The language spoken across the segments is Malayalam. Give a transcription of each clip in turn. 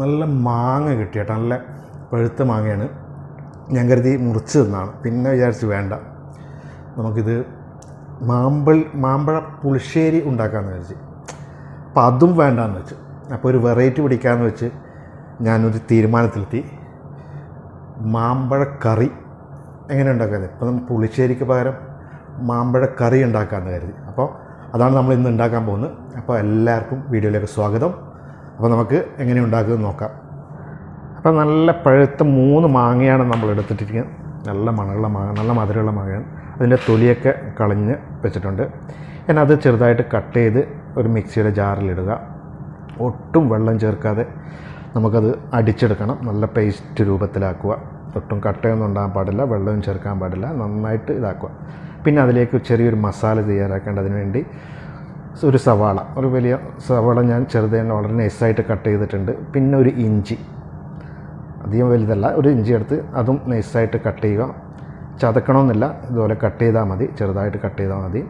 നല്ല മാങ്ങ കിട്ടിയേട്ടോ നല്ല പഴുത്ത മാങ്ങയാണ്. ഞാൻ കരുതി മുറിച്ച് തിന്നാണ്. പിന്നെ വിചാരിച്ച് വേണ്ട. നമുക്കിത് മാമ്പൾ മാമ്പഴ പുളിശ്ശേരി ഉണ്ടാക്കാമെന്ന് വിചാരിച്ച് അപ്പം അതും വേണ്ടാന്ന് വെച്ച്. അപ്പോൾ ഒരു വെറൈറ്റി പിടിക്കാമെന്ന് വെച്ച് ഞാനൊരു തീരുമാനത്തിലെത്തി. മാമ്പഴ കറി എങ്ങനെ ഉണ്ടാക്കുന്നത് ഇപ്പം നമ്മൾ പുളിശ്ശേരിക്ക് പകരം മാമ്പഴ കറി ഉണ്ടാക്കാമെന്ന് കരുതി. അപ്പോൾ അതാണ് നമ്മൾ ഇന്ന് ഉണ്ടാക്കാൻ പോകുന്നത്. അപ്പോൾ എല്ലാവർക്കും വീഡിയോയിലേക്ക് സ്വാഗതം. അപ്പോൾ നമുക്ക് എങ്ങനെ ഉണ്ടാക്കുമെന്ന് നോക്കാം. അപ്പോൾ നല്ല പഴുത്ത മൂന്ന് മാങ്ങയാണ് നമ്മൾ എടുത്തിട്ടിരിക്കുന്നത്. നല്ല മണമുള്ള മാങ്ങ നല്ല മധുരമുള്ള മാങ്ങയാണ്. അതിന്റെ തൊലിയൊക്കെ കളഞ്ഞ് വെച്ചിട്ടുണ്ട്. ഞാൻ അത് ചെറുതായിട്ട് കട്ട് ചെയ്ത് ഒരു മിക്സിയുടെ ജാറിലിടുക. ഒട്ടും വെള്ളം ചേർക്കാതെ നമുക്കത് അടിച്ചെടുക്കണം. നല്ല പേസ്റ്റ് രൂപത്തിലാക്കുക. ഒട്ടും കട്ടയൊന്നും ഉണ്ടാകാൻ പാടില്ല വെള്ളവും ചേർക്കാൻ പാടില്ല. നന്നായിട്ട് ഇതാക്കുക. പിന്നെ അതിലേക്ക് ചെറിയൊരു മസാല തയ്യാറാക്കേണ്ടതിന് വേണ്ടി ഒരു സവാള. ഒരു വലിയ സവാള ഞാൻ ചെറുതേനെ വളരെ നൈസായിട്ട് കട്ട് ചെയ്തിട്ടുണ്ട്. പിന്നെ ഒരു ഇഞ്ചി. അധികം വലുതല്ല. ഒരു ഇഞ്ചി എടുത്ത് അതും നൈസായിട്ട് കട്ട് ചെയ്യുക. ചതക്കണമെന്നില്ല. ഇതുപോലെ കട്ട് ചെയ്താൽ മതി. ചെറുതായിട്ട് കട്ട് ചെയ്താൽ മതി.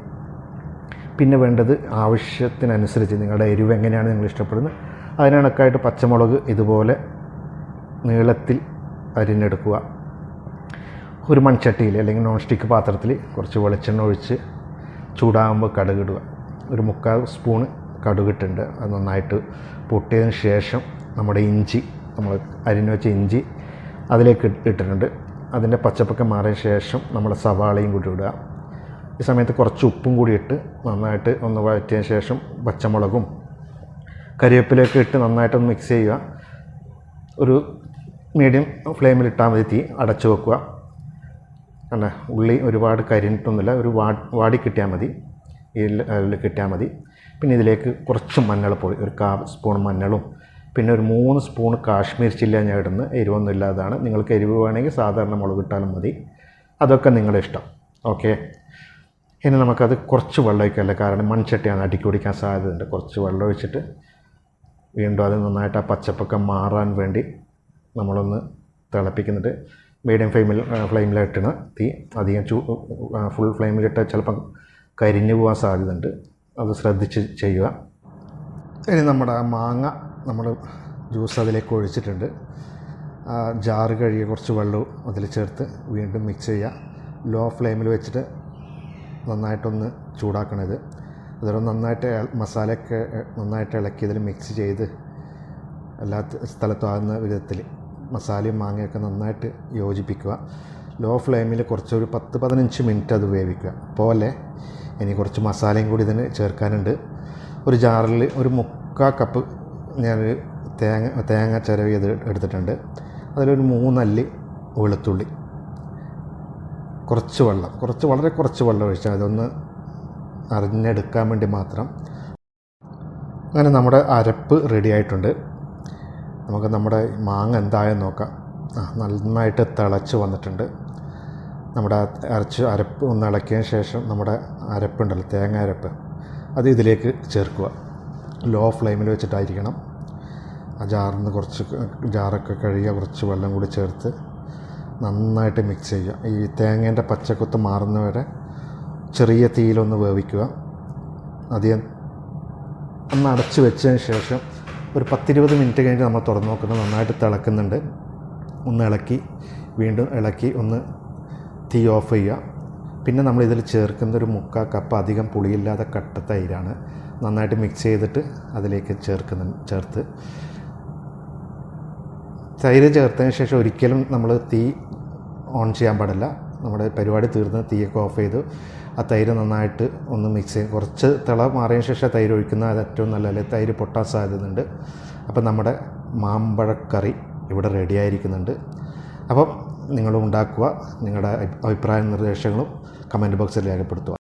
പിന്നെ വേണ്ടത് ആവശ്യത്തിനനുസരിച്ച് നിങ്ങളുടെ എരിവ് എങ്ങനെയാണ് നിങ്ങൾ ഇഷ്ടപ്പെടുന്നത്. അതിനണക്കായിട്ട് പച്ചമുളക് ഇതുപോലെ നീളത്തിൽ അരിഞ്ഞെടുക്കുക. ഒരു മൺചട്ടിയിൽ അല്ലെങ്കിൽ നോൺ സ്റ്റിക്ക് പാത്രത്തിൽ കുറച്ച് വെളിച്ചെണ്ണ ഒഴിച്ച് ചൂടാകുമ്പോൾ കടുകിടുക ഒരു മുക്കാൽ സ്പൂണ് കടുകിട്ടുണ്ട്. അത് നന്നായിട്ട് പൊട്ടിയതിന് ശേഷം നമ്മുടെ ഇഞ്ചി നമ്മൾ അരിഞ്ഞു വെച്ച ഇഞ്ചി അതിലേക്ക് ഇട്ടിട്ടുണ്ട്. അതിന്റെ പച്ചപ്പൊക്കെ മാറിയ ശേഷം നമ്മൾ സവാളയും കൂടി ഇടുക. ഈ സമയത്ത് കുറച്ച് ഉപ്പും കൂടി ഇട്ട് നന്നായിട്ട് ഒന്ന് വഴറ്റിയതിന് ശേഷം പച്ചമുളകും കരിവേപ്പിലൊക്കെ ഇട്ട് നന്നായിട്ടൊന്ന് മിക്സ് ചെയ്യുക. ഒരു മീഡിയം ഫ്ലെയിമിൽ ഇട്ടാൽ മതി തീ അടച്ചു വെക്കുക. അല്ല? ഉള്ളി ഒരുപാട് കരിഞ്ഞിട്ടൊന്നുമില്ല. ഒരു വാടി കിട്ടിയാൽ മതി. ഈ അതിൽ കിട്ടിയാൽ മതി. പിന്നെ ഇതിലേക്ക് കുറച്ച് മഞ്ഞൾപ്പൊടി ഒരു കാ സ്പൂൺ മഞ്ഞളും പിന്നെ ഒരു മൂന്ന് സ്പൂൺ കാശ്മീർ ചില്ല ഞാൻ ഇടുന്ന എരിവൊന്നും ഇല്ലാതാണ്. നിങ്ങൾക്ക് എരിവ് വേണമെങ്കിൽ സാധാരണ മുളക് ഇട്ടാലും മതി. അതൊക്കെ നിങ്ങളുടെ ഇഷ്ടം. ഓക്കെ? ഇനി നമുക്കത് കുറച്ച് വെള്ളം ഒഴിക്കല്ല കാരണം മൺചട്ടിയാണ് അടിക്കി പിടിക്കാൻ സാധ്യതയുണ്ട്. കുറച്ച് വെള്ളം ഒഴിച്ചിട്ട് വീണ്ടും അത് നന്നായിട്ട് ആ പച്ചപ്പൊക്കെ മാറാൻ വേണ്ടി നമ്മളൊന്ന് തിളപ്പിക്കുന്നുണ്ട്. മീഡിയം ഫ്ലെയിമിൽ ഫ്ലെയിമിലിട്ടണ തീ അധികം ചൂ ഫുൾ ഫ്ലെയിമിലിട്ട് ചിലപ്പം കരിഞ്ഞു പോകാൻ സാധ്യതയുണ്ട്. അത് ശ്രദ്ധിച്ച് ചെയ്യുക. ഇനി നമ്മുടെ മാങ്ങ നമ്മൾ ജ്യൂസ് അതിലേക്ക് ഒഴിച്ചിട്ടുണ്ട്. ജാറ് കഴുകിയ കുറച്ച് വെള്ളവും അതിൽ ചേർത്ത് വീണ്ടും മിക്സ് ചെയ്യുക. ലോ ഫ്ലെയിമിൽ വെച്ചിട്ട് നന്നായിട്ടൊന്ന് ചൂടാക്കണത് അതുപോലെ നന്നായിട്ട് മസാലയൊക്കെ നന്നായിട്ട് ഇളക്കി ഇതിൽ മിക്സ് ചെയ്ത് എല്ലാ സ്ഥലത്തും ആകുന്ന വിധത്തിൽ മസാലയും മാങ്ങയൊക്കെ നന്നായിട്ട് യോജിപ്പിക്കുക. ലോ ഫ്ലെയിമിൽ കുറച്ചൊരു പത്ത് പതിനഞ്ച് മിനിറ്റ് അത് വേവിക്കുക. പോലെ ഇനി കുറച്ച് മസാലയും കൂടി ഇതിന് ചേർക്കാനുണ്ട്. ഒരു ജാറിൽ ഒരു മുക്കാൽ കപ്പ് ഞാൻ തേങ്ങ തേങ്ങ ചിരവി ഇത് എടുത്തിട്ടുണ്ട്. അതിലൊരു മൂന്നല്ലി വെളുത്തുള്ളി. കുറച്ച് വെള്ളം കുറച്ച് വളരെ കുറച്ച് വെള്ളം ഒഴിച്ചാൽ അതൊന്ന് അറിഞ്ഞെടുക്കാൻ വേണ്ടി മാത്രം. അങ്ങനെ നമ്മുടെ അരപ്പ് റെഡി ആയിട്ടുണ്ട്. നമുക്ക് നമ്മുടെ മാങ്ങ എന്തായെന്ന് നോക്കാം. ആ നന്നായിട്ട് തിളച്ച് വന്നിട്ടുണ്ട്. നമ്മുടെ അരച്ച് അരപ്പ് ഒന്ന് ഇളക്കിയതിന് ശേഷം നമ്മുടെ അരപ്പുണ്ടല്ലോ തേങ്ങ അരപ്പ്. അത് ഇതിലേക്ക് ചേർക്കുക. ലോ ഫ്ലെയിമിൽ വെച്ചിട്ടായിരിക്കണം. ആ ജാറിൽ നിന്ന് കുറച്ച് ജാറൊക്കെ കഴുകിയ കുറച്ച് വെള്ളം കൂടി ചേർത്ത് നന്നായിട്ട് മിക്സ് ചെയ്യുക. ഈ തേങ്ങേന്റെ പച്ചക്കുത്ത് മാറുന്നവരെ ചെറിയ തീയിലൊന്ന് വേവിക്കുക. അധികം ഒന്ന് അടച്ച് വെച്ചതിന് ശേഷം ഒരു പത്തിരുപത് മിനിറ്റ് കഴിഞ്ഞ് നമ്മൾ തുറന്ന് നോക്കുന്നത് നന്നായിട്ട് തിളക്കുന്നുണ്ട്. ഒന്ന് ഇളക്കി വീണ്ടും ഇളക്കി ഒന്ന് തീ ഓഫ് ചെയ്യുക. പിന്നെ നമ്മൾ ഇതിൽ ചേർക്കുന്ന ഒരു മുക്കാ കപ്പ് അധികം പുളിയില്ലാതെ കട്ട തൈരാണ് നന്നായിട്ട് മിക്സ് ചെയ്തിട്ട് അതിലേക്ക് ചേർക്കുന്ന ചേർത്ത്. തൈര് ചേർത്തതിന് ശേഷം ഒരിക്കലും നമ്മൾ തീ ഓൺ ചെയ്യാൻ പാടില്ല. നമ്മുടെ പരിപാടി തീർന്ന് തീയൊക്കെ ഓഫ് ചെയ്തു. ആ തൈര് നന്നായിട്ട് ഒന്ന് മിക്സ് ചെയ്യും കുറച്ച് തിള മാറിയതിന് ശേഷം തൈര് ഒഴിക്കുന്ന അത് ഏറ്റവും നല്ല അല്ലെങ്കിൽ തൈര് പൊട്ടാൻ സാധ്യതയുണ്ട്. അപ്പം നമ്മുടെ മാമ്പഴക്കറി ഇവിടെ റെഡി ആയിരിക്കുന്നുണ്ട്. അപ്പം നിങ്ങളും ഉണ്ടാക്കുക നിങ്ങളുടെ അഭിപ്രായ നിർദ്ദേശങ്ങളും കമന്റ് ബോക്സിൽ രേഖപ്പെടുത്തുക.